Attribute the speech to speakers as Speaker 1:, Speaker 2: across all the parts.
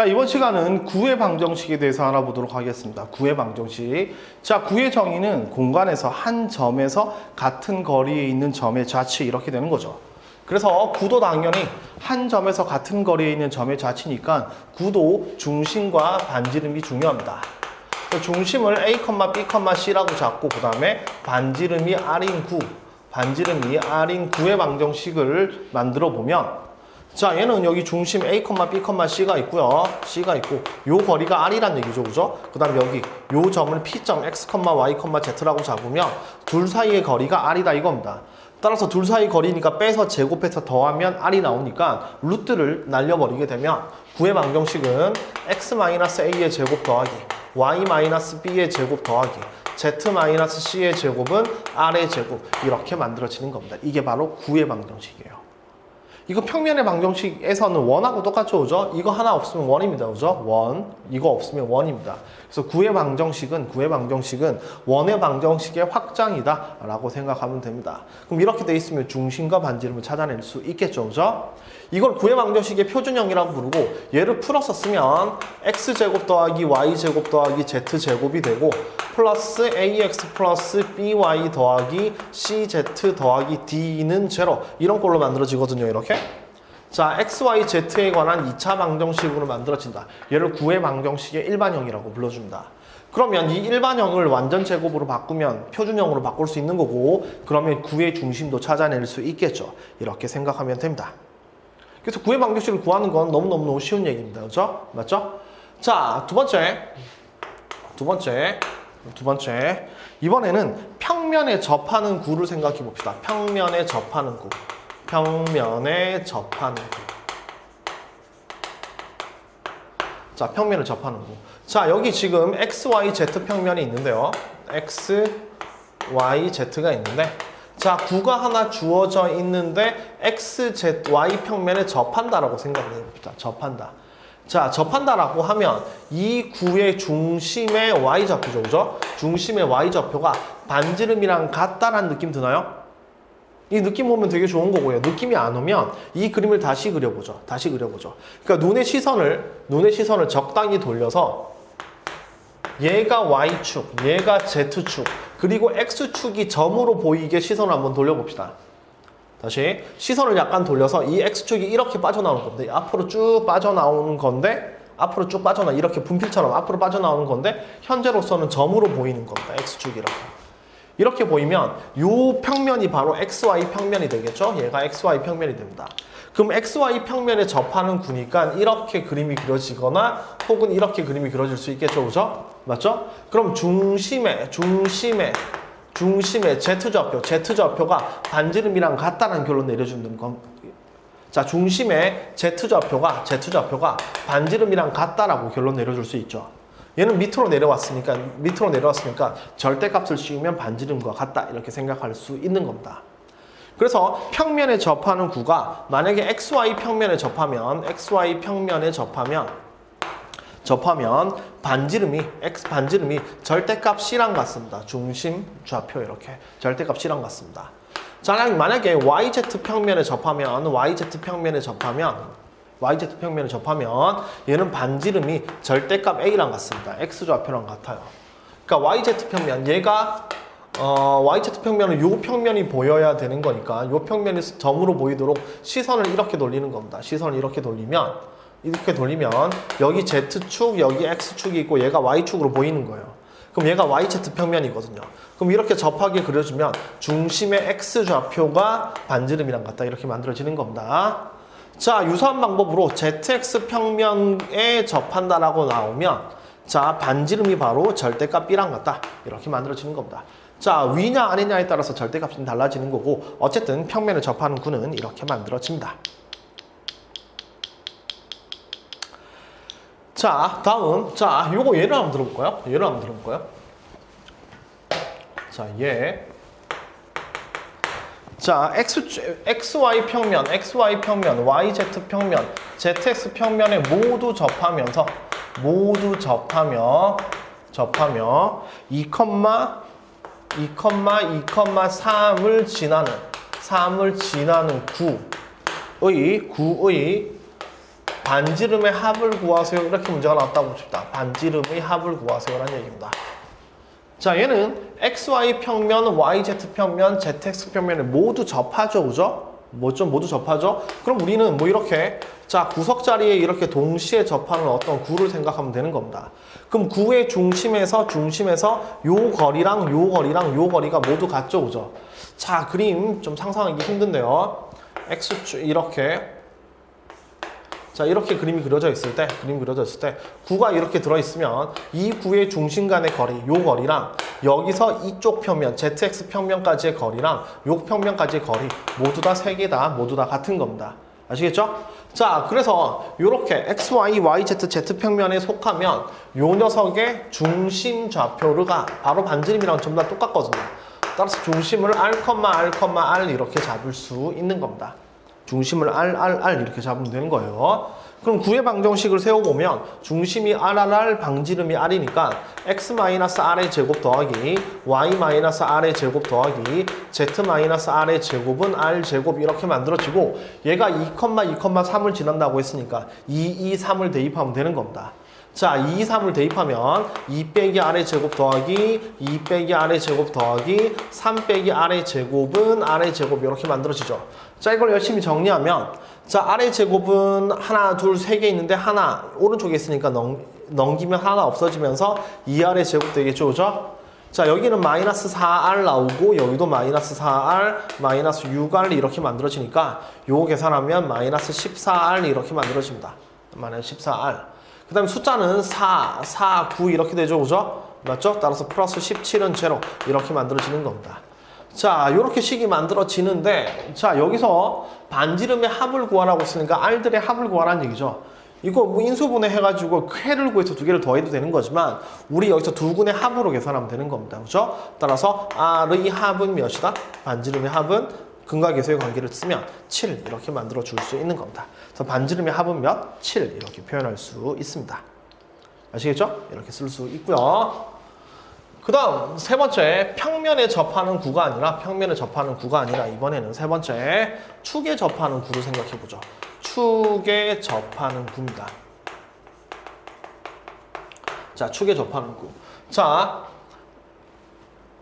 Speaker 1: 자, 이번 시간은 구의 방정식에 대해서 알아보도록 하겠습니다. 구의 방정식. 자, 구의 정의는 공간에서 한 점에서 같은 거리에 있는 점의 좌치 이렇게 되는 거죠. 그래서 구도 당연히 한 점에서 같은 거리에 있는 점의 좌치니까 구도 중심과 반지름이 중요합니다. 그 중심을 A, B, C라고 잡고 그 다음에 반지름이 R인 9, 반지름이 R인 9의 방정식을 만들어 보면 자 얘는 여기 중심 A, B, C가 있고요. C가 있고 요 거리가 R이란 얘기죠. 그죠? 그 다음 여기 요 점을 P점 X, Y, Z라고 잡으면 둘 사이의 거리가 R이다 이겁니다. 따라서 둘 사이 거리니까 빼서 제곱해서 더하면 R이 나오니까 루트를 날려버리게 되면 9의 방정식은 X-A의 제곱 더하기 Y-B의 제곱 더하기 Z-C의 제곱은 R의 제곱 이렇게 만들어지는 겁니다. 이게 바로 9의 방정식이에요. 이거 평면의 방정식에서는 원하고 똑같죠, 그죠? 이거 하나 없으면 원입니다, 그죠? 원. 이거 없으면 원입니다. 그래서 구의 방정식은 구의 방정식은 원의 방정식의 확장이다라고 생각하면 됩니다. 그럼 이렇게 돼 있으면 중심과 반지름을 찾아낼 수 있겠죠, 그죠? 이걸 구의 방정식의 표준형이라고 부르고 얘를 풀어서 쓰면 x 제곱 더하기 y 제곱 더하기 z 제곱이 되고 플러스 ax 플러스 by 더하기 cz 더하기 d는 제로 이런 꼴로 만들어지거든요, 이렇게. 자, x, y, z에 관한 2차 방정식으로 만들어진다. 얘를 구의 방정식의 일반형이라고 불러줍니다. 그러면 이 일반형을 완전 제곱으로 바꾸면 표준형으로 바꿀 수 있는 거고 그러면 구의 중심도 찾아낼 수 있겠죠. 이렇게 생각하면 됩니다. 그래서 구의 방정식을 구하는 건 너무너무 쉬운 얘기입니다. 그죠? 맞죠? 자, 두 번째. 두 번째. 두 번째. 이번에는 평면에 접하는 구를 생각해 봅시다. 평면에 접하는 구. 평면에 접하는 구. 자, 평면을 접하는 구. 자, 여기 지금 x, y, z 평면이 있는데요. x, y, z가 있는데 자, 구가 하나 주어져 있는데 x, z, y 평면에 접한다라고 생각을 해봅시다. 접한다. 자, 접한다라고 하면 이 구의 중심의 y 좌표죠. 그죠? 중심의 y 좌표가 반지름이랑 같다라는 느낌 드나요? 이 느낌 오면 되게 좋은 거고요. 느낌이 안 오면 이 그림을 다시 그려보죠. 다시 그려보죠. 그러니까 눈의 시선을 눈의 시선을 적당히 돌려서 얘가 y축, 얘가 z축, 그리고 x축이 점으로 보이게 시선을 한번 돌려봅시다. 다시 시선을 약간 돌려서 이 x축이 이렇게 빠져나오는 겁니다. 앞으로 쭉 빠져나오는 건데 앞으로 쭉 빠져나 이렇게 분필처럼 앞으로 빠져나오는 건데 현재로서는 점으로 보이는 겁니다. x축이 이렇게. 이렇게 보이면 이 평면이 바로 XY 평면이 되겠죠? 얘가 XY 평면이 됩니다. 그럼 XY 평면에 접하는 구니까 이렇게 그림이 그려지거나 혹은 이렇게 그림이 그려질 수 있겠죠? 그죠? 맞죠? 그럼 중심에, 중심에, 중심에 Z좌표, Z좌표가 반지름이랑 같다는 결론 내려주는 건 자, 중심에 Z좌표가, Z좌표가 반지름이랑 같다라고 결론 내려줄 수 있죠. 얘는 밑으로 내려왔으니까 밑으로 내려왔으니까 절대값을 씌우면 반지름과 같다 이렇게 생각할 수 있는 겁니다. 그래서 평면에 접하는 구가 만약에 xy 평면에 접하면 xy 평면에 접하면 접하면 반지름이 x 반지름이 절대값 c랑 같습니다. 중심 좌표 이렇게 절대값 c랑 같습니다. 자, 만약에 yz 평면에 접하면 yz 평면에 접하면 YZ 평면을 접하면 얘는 반지름이 절대값 A랑 같습니다. X좌표랑 같아요. 그러니까 YZ 평면, 얘가 어, YZ 평면은 요 평면이 보여야 되는 거니까 요 평면이 점으로 보이도록 시선을 이렇게 돌리는 겁니다. 시선을 이렇게 돌리면 이렇게 돌리면 여기 Z축, 여기 X축이 있고 얘가 Y축으로 보이는 거예요. 그럼 얘가 YZ 평면이거든요. 그럼 이렇게 접하게 그려주면 중심의 X좌표가 반지름이랑 같다 이렇게 만들어지는 겁니다. 자, 유사한 방법으로 ZX 평면에 접한다라고 나오면 자, 반지름이 바로 절대값 B랑 같다. 이렇게 만들어지는 겁니다. 자, 위냐 아니냐에 따라서 절대값은 달라지는 거고 어쨌든 평면을 접하는 구는 이렇게 만들어집니다. 자, 다음. 자, 요거 예를 한번 들어볼까요? 예를 한번 들어볼까요? 자, 얘. 자, X, XY 평면, XY 평면, YZ 평면, ZX 평면에 모두 접하면서 모두 접하며 접하며 2, 2, 2,3을 지나는 3을 지나는 구의 구의 반지름의 합을 구하세요. 이렇게 문제가 나왔다고 봅시다. 반지름의 합을 구하세요라는 얘기입니다. 자, 얘는 XY 평면, YZ 평면, ZX 평면에 모두 접하죠, 그죠? 뭐 좀 모두 접하죠? 그럼 우리는 뭐 이렇게 자 구석 자리에 이렇게 동시에 접하는 어떤 구를 생각하면 되는 겁니다. 그럼 구의 중심에서 중심에서 요 거리랑 요 거리랑 요 거리가 모두 같죠, 그죠? 자 그림 좀 상상하기 힘든데요. X축 이렇게 자 이렇게 그림이 그려져 있을 때 그림 그려져 있을 때 구가 이렇게 들어 있으면 이 구의 중심 간의 거리 요 거리랑 여기서 이쪽 평면 ZX 평면까지의 거리랑 요 평면까지의 거리 모두 다 세 개 다 모두 다 같은 겁니다. 아시겠죠? 자 그래서 이렇게 X, Y, Y, Z, Z 평면에 속하면 요 녀석의 중심 좌표가 바로 반지름이랑 전부 다 똑같거든요. 따라서 중심을 R, R, R 이렇게 잡을 수 있는 겁니다. 중심을 R, R, R 이렇게 잡으면 되는 거예요. 그럼 구의 방정식을 세워보면 중심이 R, R, R, 방지름이 R이니까 X-R의 제곱 더하기 Y-R의 제곱 더하기 Z-R의 제곱은 R 제곱 이렇게 만들어지고 얘가 2, 2, 3을 지난다고 했으니까 2, 2, 3을 대입하면 되는 겁니다. 자, 2, 3을 대입하면 2 빼기 R의 제곱 더하기 2 빼기 R의 제곱 더하기 3 빼기 R의 제곱은 R의 제곱 이렇게 만들어지죠. 자, 이걸 열심히 정리하면 자, R의 제곱은 하나, 둘, 세 개 있는데 하나 오른쪽에 있으니까 넘, 넘기면 하나 없어지면서 2R의 제곱 되겠죠, 그죠? 자, 여기는 마이너스 4R 나오고 여기도 마이너스 4R, 마이너스 6R 이렇게 만들어지니까 요거 계산하면 마이너스 14R 이렇게 만들어집니다. 마이너스 14R. 그 다음에 숫자는 4, 4, 9 이렇게 되죠, 그죠? 맞죠? 따라서 플러스 17은 제로 이렇게 만들어지는 겁니다. 자, 이렇게 식이 만들어지는데, 자, 여기서 반지름의 합을 구하라고 했으니까 R들의 합을 구하라는 얘기죠. 이거 뭐 인수분해 해가지고 쾌를 구해서 두 개를 더해도 되는 거지만, 우리 여기서 두 군의 합으로 계산하면 되는 겁니다. 그죠? 따라서 R의 합은 몇이다? 반지름의 합은 근과 계수의 관계를 쓰면 7 이렇게 만들어 줄 수 있는 겁니다. 그래서 반지름의 합은 몇? 7 이렇게 표현할 수 있습니다. 아시겠죠? 이렇게 쓸 수 있고요. 그 다음 세 번째 평면에 접하는 구가 아니라 평면에 접하는 구가 아니라 이번에는 세 번째 축에 접하는 구를 생각해 보죠. 축에 접하는 구입니다. 자, 축에 접하는 구. 자,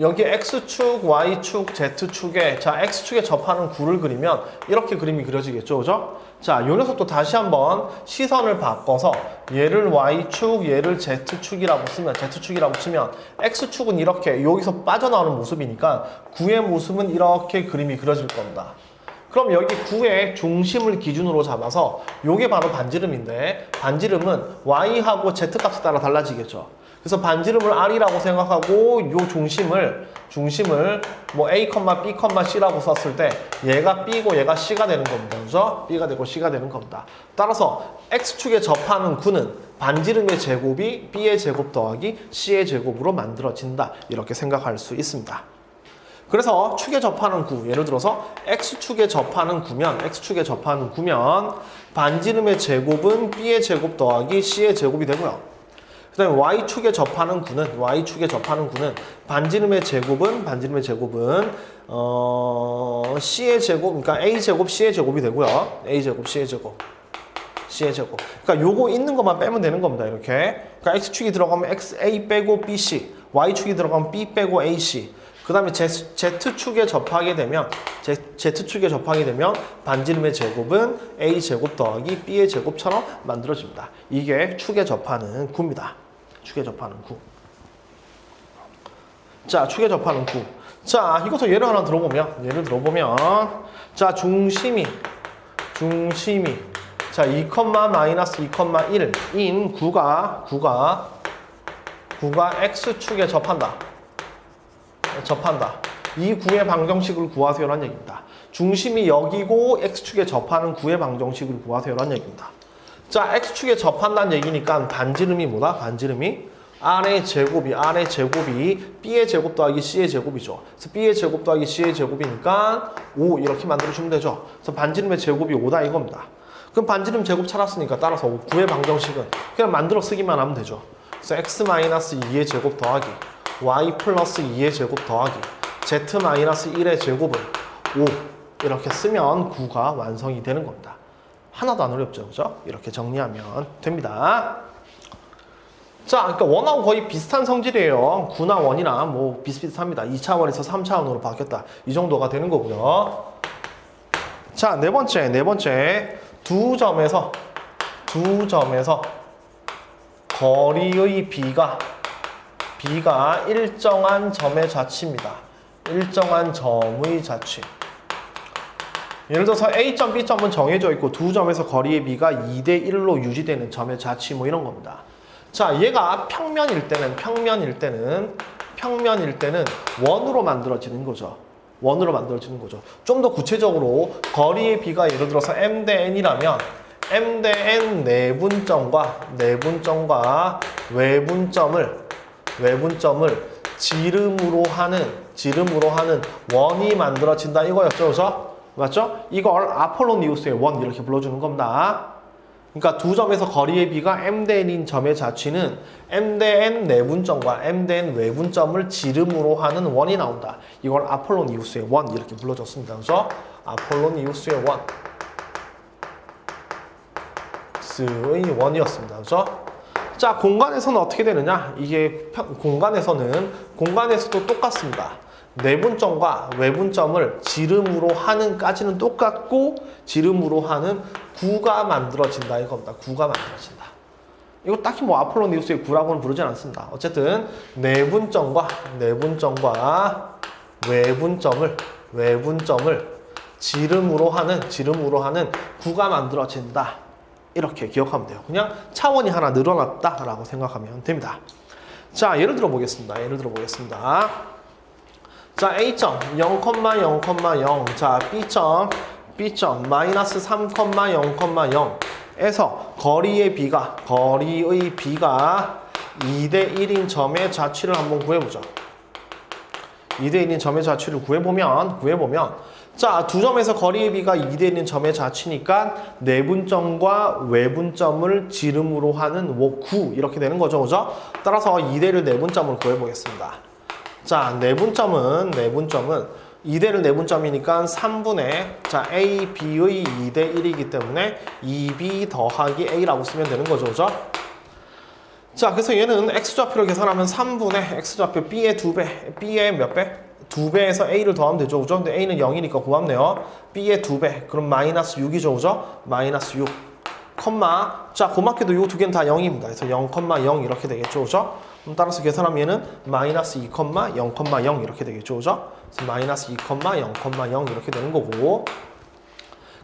Speaker 1: 여기 X축, Y축, Z축에 자 X축에 접하는 구를 그리면 이렇게 그림이 그려지겠죠, 그죠? 자, 요 녀석도 다시 한번 시선을 바꿔서 얘를 Y축, 얘를 Z축이라고 쓰면 Z축이라고 치면 X축은 이렇게 여기서 빠져나오는 모습이니까 구의 모습은 이렇게 그림이 그려질 겁니다. 그럼 여기 구의 중심을 기준으로 잡아서 요게 바로 반지름인데 반지름은 Y하고 Z 값에 따라 달라지겠죠. 그래서 반지름을 R이라고 생각하고 요 중심을 중심을 뭐 A, B, C라고 썼을 때 얘가 B고 얘가 C가 되는 겁니다. 그죠? B가 되고 C가 되는 겁니다. 따라서 X축에 접하는 구는 반지름의 제곱이 B의 제곱 더하기 C의 제곱으로 만들어진다. 이렇게 생각할 수 있습니다. 그래서 축에 접하는 구, 예를 들어서 X축에 접하는 구면, X축에 접하는 구면 반지름의 제곱은 B의 제곱 더하기 C의 제곱이 되고요. 그 다음에 Y축에 접하는 구는 Y축에 접하는 구는 반지름의 제곱은 반지름의 제곱은 어, C의 제곱 그러니까 A 제곱 C의 제곱이 되고요. A 제곱 C의 제곱 C의 제곱. 그러니까 요거 있는 것만 빼면 되는 겁니다. 이렇게. 그러니까 X축이 들어가면 X A 빼고 BC, Y축이 들어가면 B 빼고 AC. 그 다음에 Z축에 접하게 되면 Z축에 접하게 되면 반지름의 제곱은 A 제곱 더하기 B의 제곱처럼 만들어집니다. 이게 축에 접하는 구입니다. 축에 접하는 구. 자, 축에 접하는 구. 자, 이것도 예를 하나 들어보면, 예를 들어보면, 자, 중심이, 중심이, 자, 2, 마이너스 2,1인 구가, 구가, 구가 X축에 접한다. 접한다. 이 구의 방정식을 구하세요라는 얘기입니다. 중심이 여기고 X축에 접하는 구의 방정식을 구하세요라는 얘기입니다. 자, X축에 접한다는 얘기니까 반지름이 뭐다? 반지름이 R의 제곱이, R의 제곱이 B의 제곱 더하기 C의 제곱이죠. 그래서 B의 제곱 더하기 C의 제곱이니까 5 이렇게 만들어주면 되죠. 그래서 반지름의 제곱이 5다 이겁니다. 그럼 반지름 제곱 찾았으니까 따라서 9의 방정식은 그냥 만들어 쓰기만 하면 되죠. 그래서 X-2의 제곱 더하기 Y 플러스 2의 제곱 더하기 Z 마이너스 1의 제곱은 5 이렇게 쓰면 9가 완성이 되는 겁니다. 하나도 안 어렵죠. 그죠? 이렇게 정리하면 됩니다. 자, 그러니까 원하고 거의 비슷한 성질이에요. 9나 원이나 뭐 비슷비슷합니다. 2차원에서 3차원으로 바뀌었다. 이 정도가 되는 거고요. 자, 네 번째, 네 번째. 두 점에서, 두 점에서 거리의 비가, 비가 일정한 점의 좌치입니다. 일정한 점의 좌치. 예를 들어서 A점, B점은 정해져 있고 두 점에서 거리의 비가 2대 1로 유지되는 점의 좌치 뭐 이런 겁니다. 자, 얘가 평면일 때는 평면일 때는 평면일 때는 원으로 만들어지는 거죠. 원으로 만들어지는 거죠. 좀 더 구체적으로 거리의 비가 예를 들어서 m 대 n이라면 m 대 n 내분점과 내분점과 외분점을 외분점을 지름으로 하는 지름으로 하는 원이 만들어진다 이거였죠, 그죠? 맞죠? 이걸 아폴로니우스의 원 이렇게 불러주는 겁니다. 그러니까 두 점에서 거리의 비가 m 대 n인 점의 좌치는 m 대 n 내분점과 m 대 n 외분점을 지름으로 하는 원이 나온다. 이걸 아폴로니우스의 원 이렇게 불러줬습니다. 그죠? 아폴로니우스의 원. 스의 원이었습니다. 그죠? 자, 공간에서는 어떻게 되느냐? 이게 평- 공간에서는 공간에서도 똑같습니다. 내분점과 외분점을 지름으로 하는까지는 똑같고 지름으로 하는 구가 만들어진다 이겁니다. 구가 만들어진다. 이거 딱히 뭐 아폴로니우스의 구라고는 부르진 않습니다. 어쨌든 내분점과 내분점과 외분점을 외분점을 지름으로 하는 지름으로 하는 구가 만들어진다. 이렇게 기억하면 돼요. 그냥 차원이 하나 늘어났다라고 생각하면 됩니다. 자, 예를 들어 보겠습니다. 예를 들어 보겠습니다. 자, A점 0,0,0. 자, B점 B점 마이너스 3,0,0 에서 거리의 비가 거리의 비가 2대 1인 점의 좌치를 한번 구해보죠. 2대 1인 점의 좌치를 구해보면 구해보면 자, 두 점에서 거리의 비가 2대 1인 점의 좌치니까 내분점과 외분점을 지름으로 하는 9 이렇게 되는 거죠. 그죠? 따라서 2대 1 내분점을 구해 보겠습니다. 자, 내분점은 내분점은 2대를 내분점이니까 3분의 자 a, b의 2대 1이기 때문에 2b 더하기 a라고 쓰면 되는 거죠, 그죠? 자, 그래서 얘는 x좌표를 계산하면 3분의 x좌표 b의 2배, b의 몇 배? 2배에서 a를 더하면 되죠, 그죠? 근데 a는 0이니까 고맙네요. b의 2배, 그럼 마이너스 6이죠, 그죠? 마이너스 6. 컴마, 자, 고맙게도 이두 개는 다 0입니다. 그래서 0,0 이렇게 되겠죠, 그죠? 그럼 따라서 계산하면 얘는 마이너스 2,0,0 이렇게 되겠죠, 그죠? 그래서 마이너스 2,0,0 이렇게 되는 거고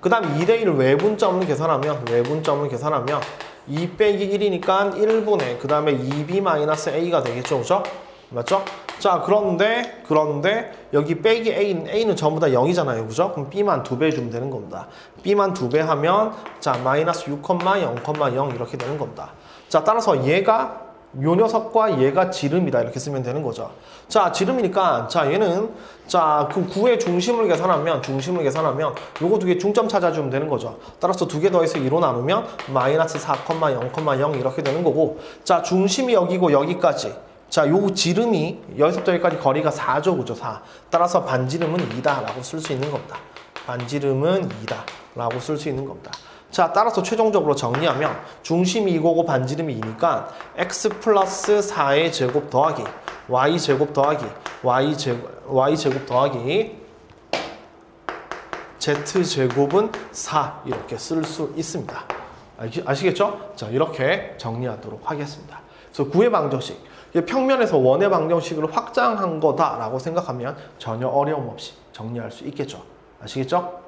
Speaker 1: 그 다음 2대 1 외분점을 계산하면 외분점을 계산하면 2 빼기 1이니까 1분의 그 다음에 2b 마이너스 a가 되겠죠, 그죠? 맞죠? 자, 그런데 그런데 여기 빼기 a는 a는 전부 다 0이잖아요, 그죠? 그럼 b만 2배 주면 되는 겁니다. b만 2배 하면 자 마이너스 6,0,0 이렇게 되는 겁니다. 자, 따라서 얘가 요 녀석과 얘가 지름이다 이렇게 쓰면 되는 거죠. 자, 지름이니까 자 얘는 자그 구의 중심을 계산하면 중심을 계산하면 요거 두 개 중점 찾아주면 되는 거죠. 따라서 두 개 더해서 2로 나누면 마이너스 4,0,0 이렇게 되는 거고 자 중심이 여기고 여기까지 자, 요 지름이 여기서부터 여기까지 거리가 4죠, 그죠? 4. 따라서 반지름은 2다라고 쓸 수 있는 겁니다. 반지름은 2다라고 쓸 수 있는 겁니다. 자, 따라서 최종적으로 정리하면 중심이 이거고 반지름이 2니까 x 플러스 4의 제곱 더하기 y 제곱 더하기 y 제곱, y 제곱 더하기 z 제곱은 4 이렇게 쓸 수 있습니다. 아시- 아시겠죠? 자, 이렇게 정리하도록 하겠습니다. 그래서 구의 방정식, 평면에서 원의 방정식으로 확장한 거다라고 생각하면 전혀 어려움 없이 정리할 수 있겠죠. 아시겠죠?